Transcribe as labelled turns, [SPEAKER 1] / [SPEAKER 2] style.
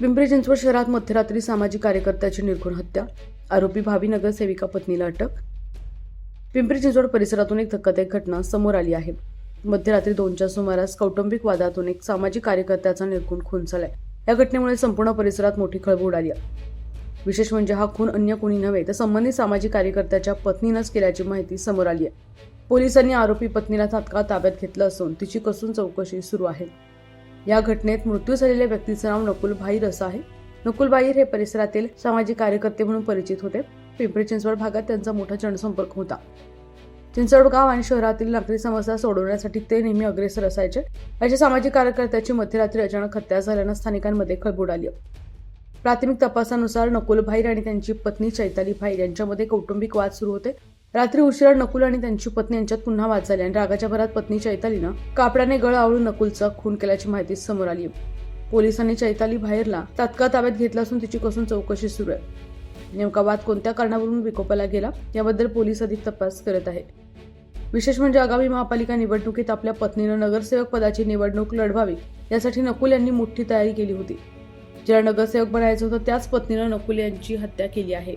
[SPEAKER 1] पिंपरी चिंचवड शहरात मध्यरात्री सामाजिक कार्यकर्त्याची निर्घुण हत्या आरोपी भावी नगरसेविका पत्नीला अटक. पिंपरी चिंचवड परिसरातून एक धक्कादायक घटना समोर आली आहे. मध्यरात्री दोनच्या सुमारास कौटुंबिक वादातून एक सामाजिक कार्यकर्त्याचा निर्घुण खून झालाय. या घटनेमुळे संपूर्ण परिसरात मोठी खळबळ उडाली आहे. विशेष म्हणजे हा खून अन्य कोणी नव्हे तर संबंधित सामाजिक कार्यकर्त्याच्या पत्नीनंच केल्याची माहिती समोर आली आहे. पोलिसांनी आरोपी पत्नीला तात्काळ ताब्यात घेतलं असून तिची कसून चौकशी सुरू आहे. या घटनेत मृत्यू झालेल्या व्यक्तीचं नाव नकुल भाईर असं आहे. नकुल भाईर हे परिसरातील सामाजिक कार्यकर्ते म्हणून परिचित होते. पिंपरी चिंचवड भागात त्यांचा मोठा जनसंपर्क होता. चिंचवड गाव आणि शहरातील नागरी समस्या सोडवण्यासाठी ते नेहमी अग्रेसर असायचे. अशा सामाजिक कार्यकर्त्याची मध्यरात्री अचानक हत्या झाल्यानं स्थानिकांमध्ये खळबळ आली. प्राथमिक तपासानुसार नकुल भाईर आणि त्यांची पत्नी चैताली भाईर यांच्यामध्ये कौटुंबिक वाद सुरू होते. रात्री उशिरा नकुल आणि त्यांची पत्नी यांच्यात पुन्हा वाद झाली आणि रागाच्या भरात पत्नी चैतालीनं कापडाने गळ आवळून नकुलचा खून केल्याची माहिती समोर आली. पोलिसांनी चैताली बाहेरला तात्काळ ताब्यात घेतला असून तिची कसून चौकशी सुरू आहे. नेमका वाद कोणत्या कारणावरून विकोपाला गेला याबद्दल पोलीस अधिक तपास करत आहे विशेष म्हणजे आगामी महापालिका निवडणुकीत आपल्या पत्नीनं नगरसेवक पदाची निवडणूक लढवावी यासाठी नकुल यांनी मोठी तयारी केली होती. ज्याला नगरसेवक बनायचं होतं त्याच पत्नीनं नकुल यांची हत्या केली आहे.